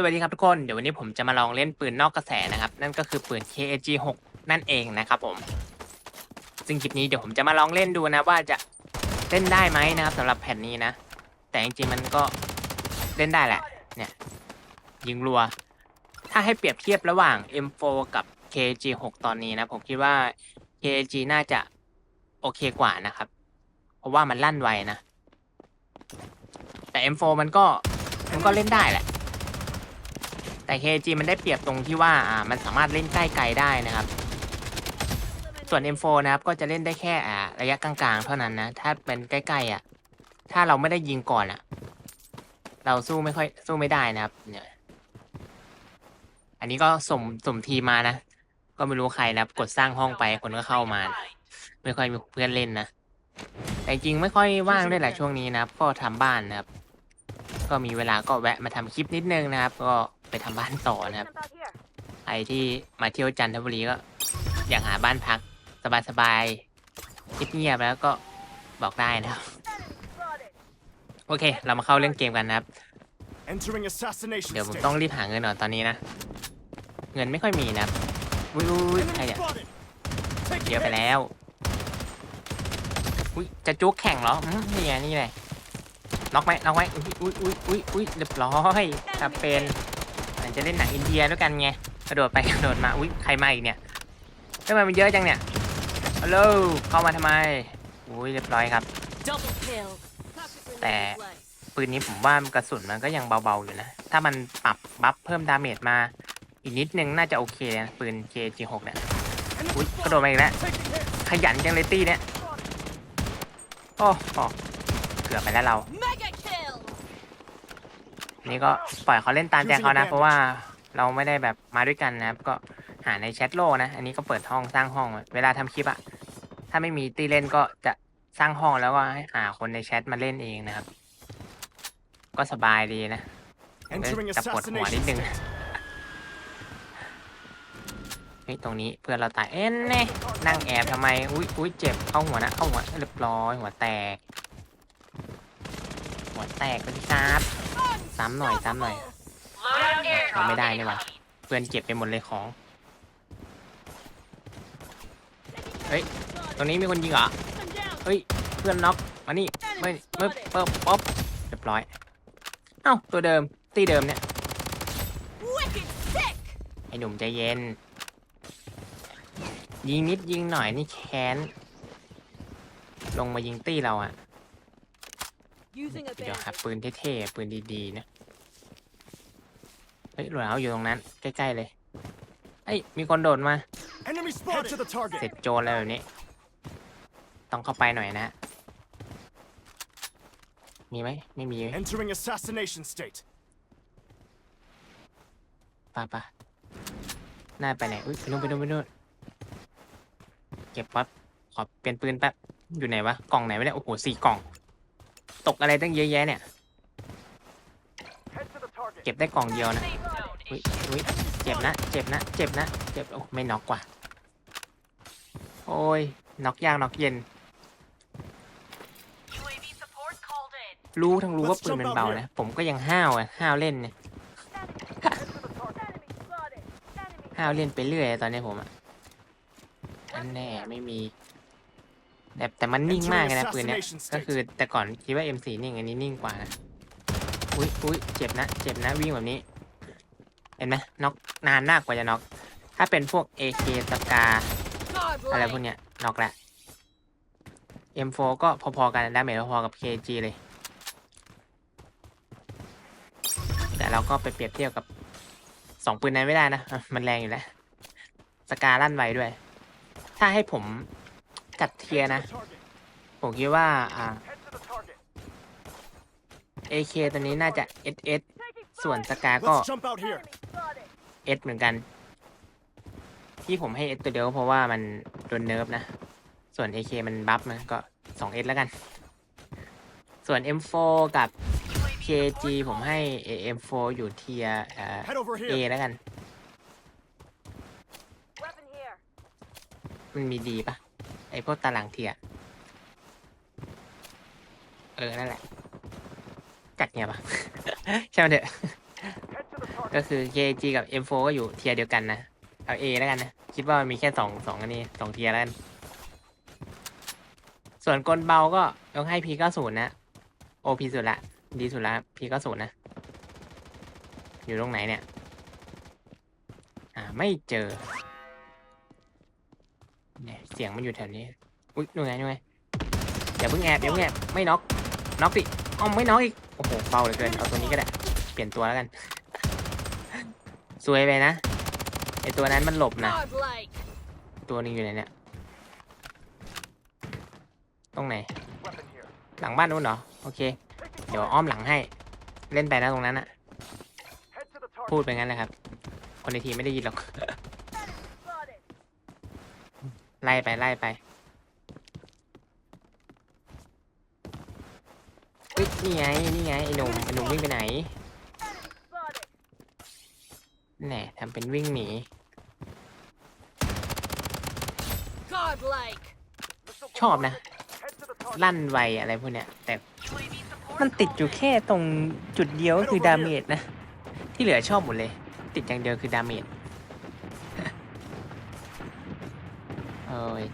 สวัสดีครับทุกคน เดี๋ยววันนี้ผมจะมาลองเล่นปืนนอกกระแสนะครับ นั่นก็คือปืน KAG 6นั่นเองนะครับผม ซึ่งคลิปนี้เดี๋ยวผมจะมาลองเล่นดูนะว่าจะเล่นได้ไหมนะครับสำหรับแผ่นนี้นะ แต่จริงๆมันก็เล่นได้แหละ เนี่ยยิงรัว ถ้าให้เปรียบเทียบระหว่าง M4 กับ KAG 6ตอนนี้นะ ผมคิดว่า KAG น่าจะโอเคกว่านะครับ เพราะว่ามันลั่นไวนะ แต่ M4 มันก็มันก็เล่นได้แหละ แต่ KG มันได้เปรียบตรงที่ว่าอ่ามันสามารถเล่นใกล้ไกลได้นะครับ ส่วน M4 นะครับก็จะเล่นได้แค่อ่าระยะกลางๆ เท่านั้นนะถ้าเป็นใกล้ๆอะถ้าเราไม่ได้ยิงก่อนอะ เราสู้ไม่ค่อยสู้ไม่ได้นะครับเนี่ยอันนี้ก็สมสมทีมานะ ก็ไม่รู้ใครนะครับกดสร้างห้องไปคนก็เข้ามา ไม่ค่อยมีเพื่อนเล่นนะแต่จริงไม่ค่อยว่างด้วยแหละช่วงนี้นะครับ ก็ทำบ้านนะครับ ก็มีเวลาก็แวะมาทำคลิปนิดนึงนะครับ ก็ ไปทำบ้านต่อนะครับ ใครที่มาเที่ยวจันทบุรีก็ อยากหาบ้านพัก สบายๆเงียบๆแล้วก็บอกได้นะครับ โอเค เรามาเข้าเล่นเกมกันนะครับ Entering assassination เดี๋ยวผม stage. ต้องรีบหาเงินหน่อยตอนนี้นะ เงินไม่ค่อยมีนะครับอุ้ยอุ้ยใคร Enemy เนี่ย spotted. Take เยอะไป hit. แล้วอุ้ยจะจุกแข่งเหรออืมนี่ไงนี่ไงน็อกไหมน็อกไหมอุ้ยอุ้ยอุ้ยอุ้ยอุ้ยเรียบร้อยถ้าเป็น อาจจะเล่นหนังอินเดียด้วยกันไงกระโดดไปกระโดดมาอุ้ยใครมาอีกเนี่ยทำไมมันเยอะจังเนี่ยฮัลโหลเข้ามาทำไมอุ้ยเรียบร้อยครับ Double kill. แต่ปืนนี้ผมว่ากระสุนมันก็ยังเบาๆอยู่นะ ถ้ามันปรับบัฟเพิ่มดาเมจมา อีกนิดนึงน่าจะโอเคนะปืน KG6 เนี่ย Enemy อุ้ยกระโดดมาอีกแล้ว Taking hit. ขยันจังเลยตี้เนี่ยโอ้โหเกือบไปแล้วเรา Mega kill. นี่ก็ปล่อยเขาเล่นตามใจเขานะ เพราะว่าเราไม่ได้แบบมาด้วยกันนะครับ ก็หาในแชทโลกนะ อันนี้ก็เปิดห้องสร้างห้อง เวลาทำคลิปอะถ้าไม่มีตีเล่นก็จะสร้างห้องแล้วก็ให้หาคนในแชทมาเล่นเองนะครับ ก็สบายดีนะ Entering จะปวดหัวนิด assassination นึง stage. เฮ้ยตรงนี้เพื่อนเราตายเอ็นเน่นั่งแอบทำไม อุ้ยอุ้ยเจ็บเข้าหัวนะเข้าหัวเรียบร้อยหัวแตก หัวแตกไปดิครับ ซ้ำหน่อยซ้ำหน่อยเราไม่ได้นี่หว่า เพื่อนเก็บไปหมดเลยของ เฮ้ย ตรงนี้มีคนยิงเหรอ เฮ้ย เพื่อนน็อก มานี่ไม่ไม่เปิบป๊บเรียบร้อย เอ้า ตัวเดิม ตีเดิมเนี่ย ไอ้หนุ่มใจเย็น ยิงนิดยิงหน่อยนี่แค้น ลงมายิงตี้เราอะ Using a เดี๋ยว bandage. หาปืนเท่ๆ ปืนดีๆ นะ เฮ้ยหลเอาอยู่ตรงนั้น ใกล้ๆ เลยเฮ้ย มีคนโดดมา Enemy spotted. Head to the เสร็จ target. โจรแล้วแบบนี้ ต้องเข้าไปหน่อยนะ มีไหม ไม่มี Entering assassination state. ป่ะป่ะหน้าไปไหน อุ้ยไปนู่นไปนู่นไปนู่นเก็บปั๊บ ขอเปลี่ยนปืนแป๊บ อยู่ไหนวะ กล่องไหนวะเนี่ยโอ้โหสี่กล่อง ตกอะไรตั้งเยอะแยะเนี่ย Head to the target. เก็บได้กล่องเดียวนะอุ้ยอุ้ยเจ็บนะ เจ็บนะ เจ็บนะ เจ็บ โอ้ไม่น็อกว่ะโอ้ย น็อกยากน็อกเย็น UAV support called in. รู้ทั้งรู้ว่าปืนมันเบานะ ผมก็ยังห้าวอะ ห้าวเล่นเนี่ย ห้าวเล่นไปเรื่อยตอนนี้ผมอะอันแน่ไม่มี แต่แต่มันนิ่งมากเลยนะปืนเนี้ยก็คือแต่ก่อนคิดว่า M4 นิ่งอันนี้นิ่งกว่านะอุ้ยอุ้ยเจ็บนะเจ็บนะวิ่งแบบนี้ เห็นไหมน็อกนานมากกว่าจะน็อกถ้าเป็นพวก AK สกาอะไรพวก Godlike. เนี้ยน็อกแหละ M4 ก็พอๆกันดาเมจพอๆกับ KG เลย แต่เราก็ไปเปรียบเทียบกับสองปืนนั้นไม่ได้นะอะมันแรงอยู่แล้ว สกาลั่นไวด้วย ถ้าให้ผม จัดเทียร์ Head นะ to the target. ผมคิดว่า อ่า Head to the target. AK ตัวนี้น่าจะ SS ส่วนสกาก็ Let's jump out here. S เหมือนกัน ที่ผมให้ S ตัวเดียวก็เพราะว่ามันโดนเนิร์ฟนะ ส่วน AK มันบัฟนะก็ 2S แล้วกัน ส่วน M4 กับ KG ผมให้ M4 อยู่เทียร์เอ่อ Head over A here. แล้วกัน มันมีดีปะ ไอพวกตารางเทียร์เออ นั่นแหละจัดไงปะ ใช่ไหมนเถอะ Head to the target. ก็คือ KG กับ M4 ก็อยู่เทียร์เดียวกันนะ เอา A แล้วกันนะ คิดว่ามันมีแค่สองสองอันนี้สองเทียร์แล้วกัน ส่วนกลเบาก็ยกให้ P90 นะ OP สุดละ ดีสุดละ P90 นะ อยู่ตรงไหนเนี่ย อ่า ไม่เจอ เนี่ยเสียงมันอยู่แถวนี้ อุ๊ยนู่นไงนู่นไงอย่าเพิ่งแอบอย่าเพิ่งแอบไม่น็อกน็อกดิอ้อมไม่น็อกอีก โอ้โหเบาเหลือเกิน เอาตัวนี้ก็ได้ เปลี่ยนตัวแล้วกันซวยไปนะ ไอตัวนั้นมันหลบนะ ตัวนึงอยู่ไหนเนี่ย ตรงไหน หลังบ้านนู้นเหรอ โอเค เดี๋ยวอ้อมหลังให้ เล่นไปนะตรงนั้นอะพูดไปงั้นแหละครับ คนในทีมไม่ได้ยินหรอก ไล่ไปไล่ไปเฮ้ยนี่ไงนี่ไงไอ้หนุ่มไอ้หนุ่มวิ่งไปไหน Spotted. แหน่ทำเป็นวิ่งหนี Godlike. Missile ชอบนะ Head to the target. ลั่นไวอะไรพวกเนี้ยแต่มันติดอยู่แค่ตรงจุดเดียวก็คือดาเมจนะ ที่เหลือชอบหมดเลย ติดอย่างเดียวคือดาเมจ เอ้ย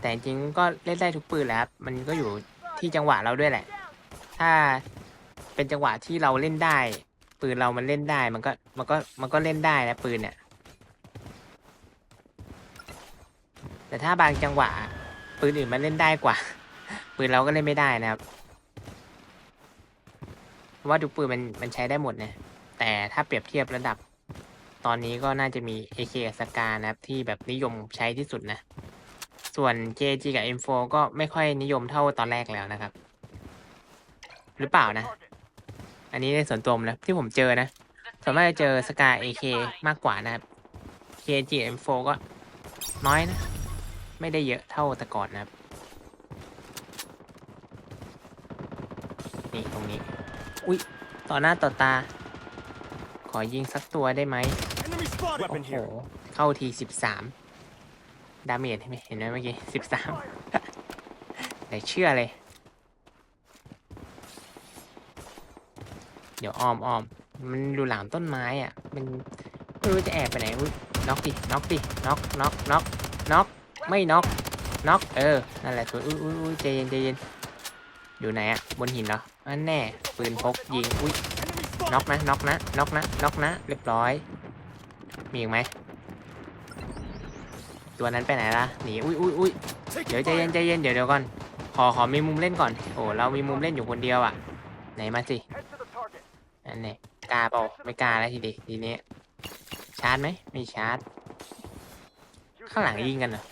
แต่จริงก็เล่นได้ทุกปืนแหล้วครับ มันก็อยู่ที่จังหวะเราด้วยแหละ ถ้าเป็นจังหวะที่เราเล่นได้ ปืนเรามันเล่นได้ มันก็ มันก็ มันก็เล่นได้นะปืนเนี่ย แต่ถ้าบางจังหวะ ปืนอื่นมันเล่นได้กว่า ปืนเราก็เล่นไม่ได้นะครับเพราะว่าทุกปืนมันมันใช้ได้หมดนะ แต่ถ้าเปรียบเทียบระดับ ตอนนี้ก็น่าจะมี AK สกานะครับ ที่แบบนิยมใช้ที่สุดนะ ส่วน KG กับ M4 ก็ไม่ค่อยนิยมเท่าตอนแรกแล้วนะครับ หรือเปล่านะ อันนี้ในส่วนตัวผมนะ ที่ผมเจอนะส่วนมากจะเจอสกา AK มากกว่านะครับ KG M4 ก็น้อยนะ ไม่ได้เยอะเท่าแต่ก่อนนะครับ นี่ตรงนี้ อุ๊ยต่อหน้าต่อตา ขอยิงสักตัวได้ไหม Enemy spotted. โอ้ Weapon โห here. เข้าทีสิบสามดาเมจเห็นไหมเห็นไหมเมื่อกี้สิบสามแต่เชื่อเลย เดี๋ยวอ้อมอ้อมมันอยู่หลังต้นไม้อะ มันไม่รู้จะแอบไปไหนอุ๊ยน็อกดิน็อกดิน็อกน็อกน็อกน็อกไม่น็อกน็อกเออ นั่นแหละสวยอุ้ยอุ้ยอุ้ยใจเย็นใจเย็นอยู่ไหนอะ บนหินเหรออันแน่ปืนพกยิงอุ้ย Enemy น็อก spotted. นะน็อกนะน็อกนะน็อกนะ เรียบร้อย มีอีกไหมตัวนั้นไปไหนล่ะหนีอุ้ยอุ้ยอุ้ย Take เดี๋ยว it ใจเย็น fire. ใจเย็นเดี๋ยวเดี๋ยวก่อนขอขอมีมุมเล่นก่อนโอ้เรามีมุมเล่นอยู่คนเดียวอะ ไหนมาสิ Head to the target. อันนี้กล้าเปล่าไม่กล้าแล้วทีเดียวทีนี้ชาร์จไหมไม่ชาร์จ Use ข้างหลัง your ยิง hand. กันเหรอ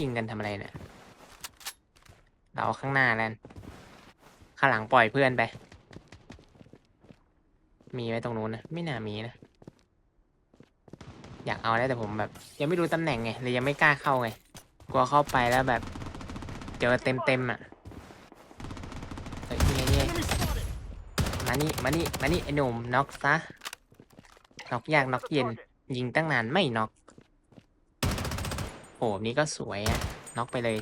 ยิงกันทำอะไรเนี่ยเราเอาข้างหน้าแล้วกันข้างหลังปล่อยเพื่อนไป มีไว้ตรงนู้นนะ ไม่น่ามีนะ อยากเอาแล้แต่ผมแบบ ยังไม่รู้ตำแหน่งไงเลยยังไม่กล้าเข้าไง กลัวเข้าไปแล้วแบบ เจอเต็มเต็มอะเฮ้ยนี่ไงนี่ไงมานี่มานี่มานี่ไอ้หนุ่มน็อกซะน็อกยากน็อกเย็น ยิงตั้งนานไม่น็อกโอ้นี่ก็สวยอะน็อกไปเลย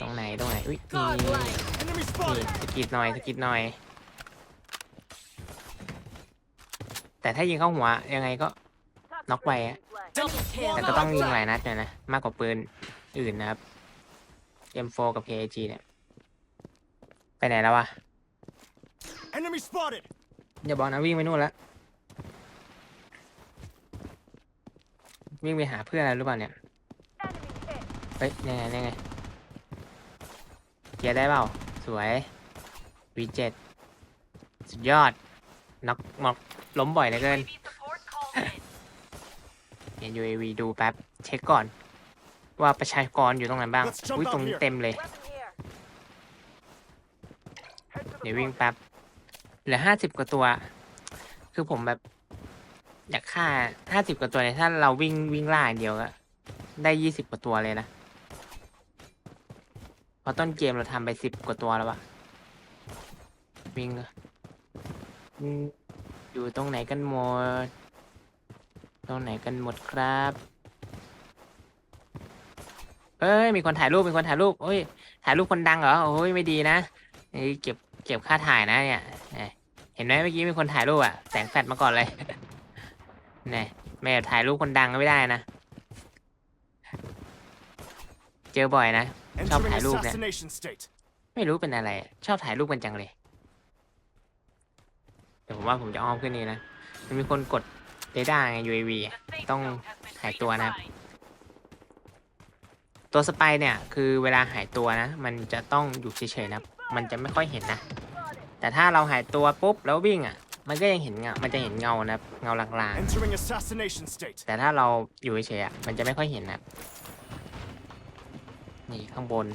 ตรงไหนตรงไหนอุ้ยนี่นี่สกิดหน่อยสกิดหน่อย แต่ถ้ายิงเข้าหัวยังไงก็น็อกไปอะ Double kill. แต่ก็ต้องยิงหลายนัดหน่อยนะ มากกว่าปืนอื่นนะครับ M4 กับ KAG เนี่ย ไปไหนแล้ววะ Enemy spotted. อย่าบอกนะวิ่งไปนู่นแล้ว วิ่งไปหาเพื่อนอะไรหรือเปล่าเนี่ย เฮ้ยยังไงยังไงเคลียร์ได้เปล่า สวย V7 สุดยอด น็อกน็อกล้มบ่อยเหลือเกิน UAV support called in. เห็น UAV ดูแป๊บ เช็คก่อน ว่าประชากรอยู่ตรงไหนบ้าง Let's jump อุ้ย out ตรงนี้ here. เต็มเลย Weapon here. Head to the เดี๋ยววิ่ง target. แป๊บ เหลือห้าสิบกว่าตัว คือผมแบบ อยากฆ่าห้าสิบกว่าตัวเนี่ยถ้าเราวิ่งวิ่งล่าอย่างเดียวก็ได้ยี่สิบกว่าตัวเลยนะ เพราะต้นเกมเราทำไปสิบกว่าตัวแล้วอะวิ่งเลย อืมอยู่ตรงไหนกันหมด ตรงไหนกันหมดครับ เอ้ย มีคนถ่ายรูป มีคนถ่ายรูป โอ้ย ถ่ายรูปคนดังเหรอ โอ้ย ไม่ดีนะนี่เก็บ เก็บค่าถ่ายนะเนี่ยเอห็นไหมเมื่อกี้มีคนถ่ายรูปอะแสงแฟลชมาก่อนเลยแน่แม่ถ่ายรูปคนดังก็ไม่ได้นะ เจอบ่อยนะ Chop Entering ถ่ายรูปเนี่ย assassination state. ไม่รู้เป็นอะไร ชอบถ่ายรูปกันจังเลย เดี๋ยวผมว่าผมจะอ้อมขึ้นนี่นะ มันมีคนกดเรดาร์ไง UAV อะ The safe ต้อง zone has been หายตัวนะ redefined. ตัวสไปายเนี่ย คือเวลาหายตัวนะ มันจะต้องอยู่เฉยๆนะ มันจะไม่ค่อยเห็นนะ แต่ถ้าเราหายตัวปุ๊บแล้ววิ่งอะ มันก็ยังเห็นเงา มันจะเห็นเงานะเงาลางๆ Entering assassination state. แต่ถ้าเราอยู่เฉยๆอะ มันจะไม่ค่อยเห็นนะ นี่ข้างบน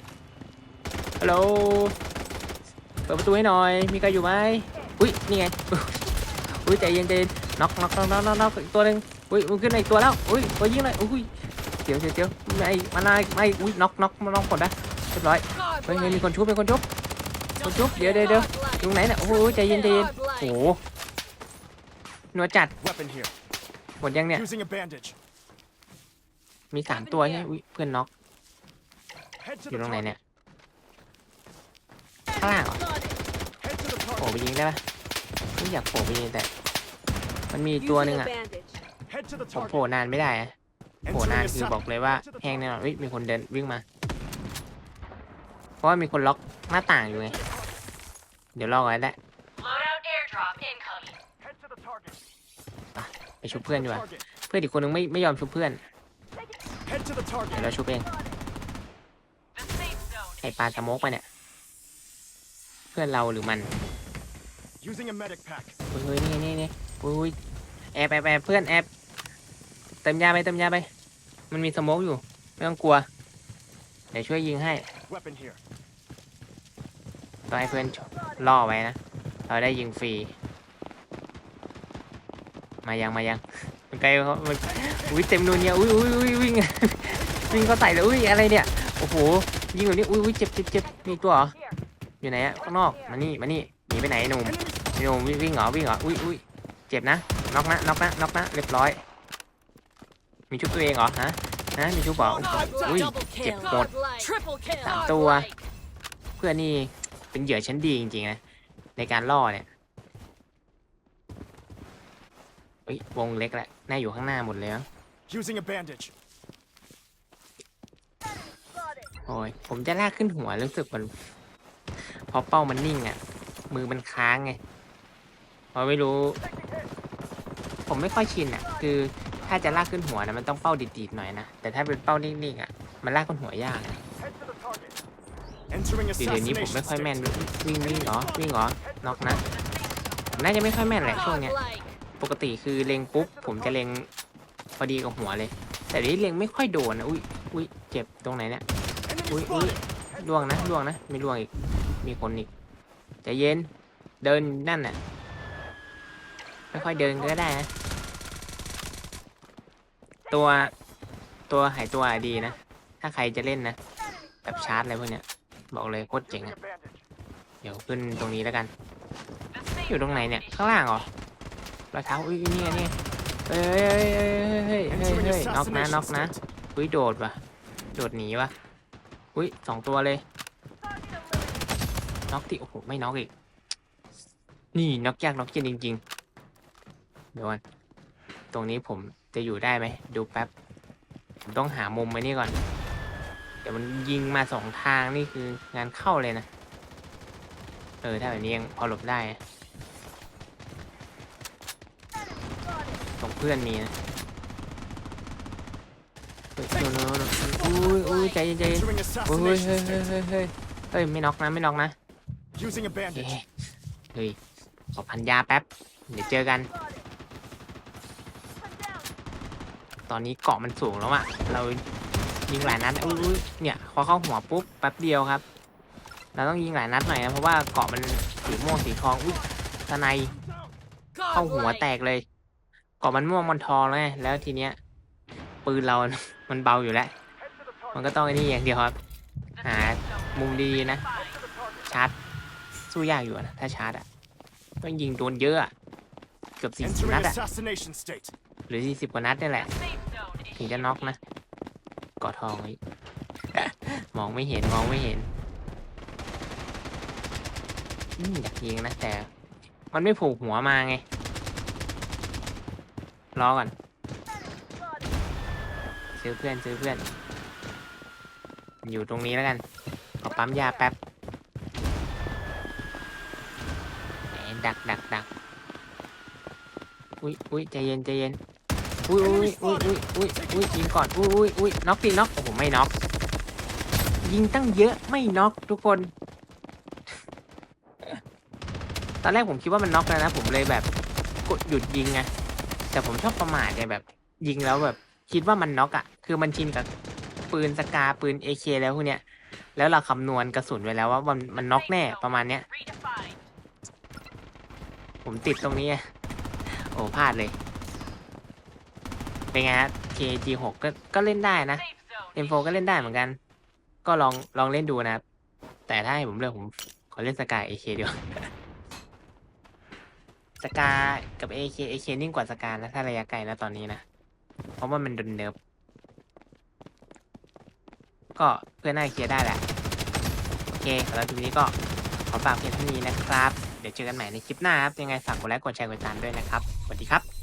ฮัลโหล เปิดประตูให้หน่อย มีใครอยู่ไหม อุ้ยนี่ไง อุ้ยใจเย็นใจเย็นน็อกน็อกน็อกน็อกน็อกน็อกอีกตัวหนึ่งอุ้ยมันขึ้นมาอีกตัวแล้ว อุ้ยตัวยิงเลยอุ้ยเดี๋ยวเดี๋ยวเดี๋ยวไม่มาลายไม่อุ้ยน็อกน็อกมาลองกดนะเรียบร้อยเฮ้ยเฮ้ยมีคนชุบมีคนชุบคนชุบเดี๋ยวเดี๋ยวเดี๋ยวอยู่ไหนเนี่ยโอ้โหใจเย็นใจเย็นโอ้โหหนัวจัด Weapon here. หมดยังเนี่ย Using a bandage. มีสามตัวใช่ไหมอุ้ยเพื่อนน็อก Head to อยู่ the ตรงไหน target. เนี่ยข้างล่างเหรอ Head to the โผล่ target. ไปยิงได้ปะไม่อยากโผล่ไปยิงแต่ มันมีตัวหนึ่งอะ Head to the ผมโผล่ target. นานไม่ได้อะโผล่ Entering นาน a คือ sa- บอกเลยว่าแห้งแน่นอนเฮ้ยมีคนเดินวิ่งมา เพราะว่ามีคนล็อกหน้าต่างอยู่ไง เดี๋ยวรอไว้แหละ Loadout airdrop incoming. Head to the target. ไปชุบเพื่อนดีกว่า Target. เพื่อนอีกคนนึงไม่ไม่ยอมชุบเพื่อน Head to the เดี๋ยว target. เราชุบเอง The safe zone ไอปลาสโมกไปเนี่ย เพื่อนเราหรือมัน Using a medic pack. เฮ้ยเฮ้ยนี่นี่นี่อุ้ยแอบแอบแอบเพื่อนแอบเติมยาไปเติมยาไป มันมีสโมกอยู่ ไม่ต้องกลัว เดี๋ยวช่วยยิงให้ Weapon here. ต้องให้เพื่อนล่อไว้นะ เราได้ยิงฟรี มายังมายังมันไกลเขามันอุ้ยเต็มนูนเนี่ยอุ้ยอุ้ยอุ้ยวิ่ง วิ่งเขาใส่เลยอุ้ยอะไรเนี่ย โอ้โห ยิงแบบนี้อุ้ยอุ้ยเจ็บเจ็บเจ็บมีอีกตัวเหรอ อยู่ไหนอะข้างนอก มานี่ มานี่ หนีไปไหนไอ้หนุ่ม Enemy ไอ้หนุ่มวิ่งวิ่งเหรอวิ่งเหรออุ้ยอุ้ยเจ็บนะน็อกนะน็อกนะน็อกนะเรียบร้อย มีชุบตัวเองเหรอฮะฮะมีชุบเหรออุ้ยเจ็บหมด Triple kill. สามตัว เพื่อนนี่เป็นเหยื่อชั้นดีจริงๆนะในการล่อเนี่ยเฮ้ยวงเล็กแหละน่าอยู่ข้างหน้าหมดเลยมั้ง Using a bandage. โอ้ยผมจะลากขึ้นหัวรู้สึกมันพอเป้ามันนิ่งอะ มือมันค้างไง เพราะไม่รู้ ผมไม่ค่อยชินอะ คือถ้าจะลากขึ้นหัวนะมันต้องเป้าดีๆหน่อยนะ แต่ถ้าเป็นเป้านิ่งๆอะ มันลากขึ้นหัวยากนะ Head to the target. Entering เดี๋ยวนี้ผม assassination ไม่ค่อยแม่น state. วิ่งวิ่งเหรอวิ่งเหรอน็อกนะผมน่าจะไม่ค่อยแม่นแหละช่วงเนี้ย ปกติคือเล็งปุ๊บผมจะเล็งพอดีกับหัวเลย แต่เดี๋ยวนี้เล็งไม่ค่อยโดนนะอุ้ยอุ้ยเจ็บตรงไหนเนี่ย Enemy Ui, ui. spotted. ล่วงนะล่วงนะไม่ล่วงอีกมีคนอีกใจเย็นเดินนั่นน่ะไม่ ค่อยเดินก็ได้นะตัวตัวหายตัวดีนะ ถ้าใครจะเล่นนะแบบชาร์จอะไรพวกเนี้ย บอกเลยโคตรเจ๋ง Using อะ a bandage. เดี๋ยวขึ้นตรงนี้แล้วกัน The safe อยู่ตรงไหน zone เนี่ย is ข้างล่างเหรอรอยเท้าอุ้ยนี่ไงนี่ไงเฮ้ยเฮ้ยเฮ้ยเฮ้ยเฮ้ย Entering เฮ้ยน็อกนะ assassination น็อกนะ state. อุ้ยโดดว่ะโดดหนีว่ะอุ้ยสองตัวเลยน็อกที่โอ้โหไม่น็อกอีก นี่น็อกยากน็อกเย็นจริงๆ เดี๋ยวก่อนตรงนี้ผมจะอยู่ได้ไหม ดูแป๊บ ผมต้องหามุมไว้นี่ก่อน เดี๋ยวมันยิงมาสองทางนี่คืองานเข้าเลยนะ เออ ถ้าแบบนี้ยังพอหลบได้นะตรงเพื่อนมีนะเฮ้ยโน่นโน่นโน่นอุ้ยอุ้ยใจเย็นใจเย็น Entering เฮ้ยเฮ้ย assassination เฮ้ย state. เฮ้ยเฮ้ยเฮ้ยไม่น็อกนะไม่น็อกนะ Using a เฮ้ย bandage. เฮ้ยขอพันยาแป๊บ เดี๋ยวเจอกัน ตอนนี้เกาะมันสูงแล้วอะเรายิงหลายนัดอุ้ยเนี่ยพอเข้าหัวปุ๊บแป๊บเดียวครับ เราต้องยิงหลายนัดหน่อยนะเพราะว่าเกาะมันสีม่วงสีทองอุ้ยทนายเข้าหัวแตกเลย เกาะมันม่วงมันทองแล้วไงแล้วทีเนี้ยปืนเรามันเบาอยู่แล้ว มันก็ต้องไอ้นี่อย่างเดียวครับ The À, safe zone มุมดีนะ ชาร์จสู้ยากอยู่นะถ้าชาร์จอะต้องยิงโดนเยอะเกือบสี่สิบนัดอะ หรือสี่สิบกว่านัดนี่แหละ ถึงจะน็อกนะเกาะทองไอีกมองไม่เห็นมองไม่เห็นอยากยิงนะแต่ มันไม่ผูกหัวมาไง รอก่อน ซื้อเพื่อนซื้อเพื่อน อยู่ตรงนี้แล้วกัน ขอปั๊มยาแป๊บดักดักดัก อุ้ยอุ้ยใจเย็นใจเย็น อุ้ยอุ้ยอุ้ยอุ้ยอุ้ยอุ้ยยิงก่อนอุ้ยอุ้ยอุ้ยน็อกดิน็อกโอ้โหไม่น็อกยิงตั้งเยอะไม่น็อกทุกคน ตอนแรกผมคิดว่ามันน็อกแล้วนะ ผมเลยแบบกดหยุดยิงไงแต่ผมชอบประมาทไงแบบ ยิงแล้วแบบ คิดว่ามันน็อกอะ่ะ คือมันชินกับปืนสกาปืนเอเคแล้วพวกเนี้ยแล้วเราคำนวณกระสุนไว้แล้วว่ามันมันน็อกแน่ประมาณเนี้ย Redefined. ผมติดตรงนี้ไงโอ้พลาดเลย เป็นไงฮะ KG6 ก็ก็เล่นได้นะ Safe zone. M4 ก็เล่นได้เหมือนกัน ก็ลองลองเล่นดูนะครับ แต่ถ้าให้ผมเลือกผมขอเล่นสกาย AK เดียวสกากับ AK AK นิ่งกว่าสกานะถ้าระยะไกลนะตอนนี้นะ เพราะว่ามันโดนเนิร์ฟก็เพื่อนน่าเคลียร์ได้แหละ โอเคสำหรับคลิปนี้ก็ขอฝากเพียงเท่านี้นะครับ เดี๋ยวเจอกันใหม่ในคลิปหน้าครับ ยังไงฝากกดไลค์กดแชร์กดติดตามด้วยนะครับ สวัสดีครับ